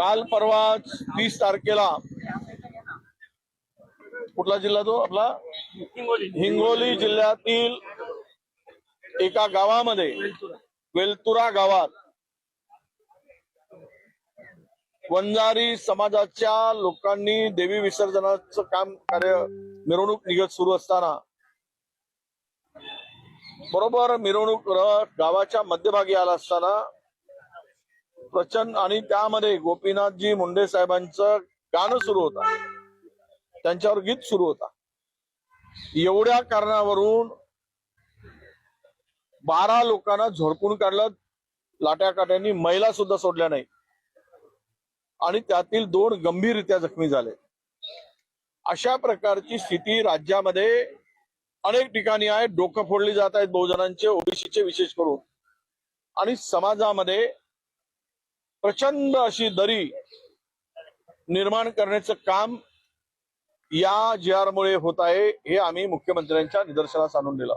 काल परवा तीस तारखेला कुठला जिल्हा तो आपला? हिंगोली. जिल्ह्यातील एका गावामध्ये वेलतुरा गावात वंजारी समाजाच्या लोकांनी देवी विसर्जनाचं काम कार्य मिरवणूक निघत सुरू असताना बरोबर मिरवणूक गावाच्या मध्यभागी आला असताना प्रचंड आणि त्यामध्ये गोपीनाथजी मुंडे साहेबांचं गाणं सुरू होता. त्यांच्यावर गीत सुरू होता. एवढ्या कारणावरून बारा लोकांना झोडपून काढलं. लाट्या काट्यांनी महिला सुद्धा सोडल्या नाही. आणि त्यातील दोन गंभीररित्या जखमी झाले. अशा प्रकारची स्थिती राज्यामध्ये अनेक ठिकाणी आहे. डोकं फोडली जात आहेत बहुजनांचे ओबीसीचे विशेष करून. आणि समाजामध्ये प्रचंड अशी दरी निर्माण करण्याचं काम या जी आरमुळे होत आहे हे आम्ही मुख्यमंत्र्यांच्या निदर्शनास आणून दिलं.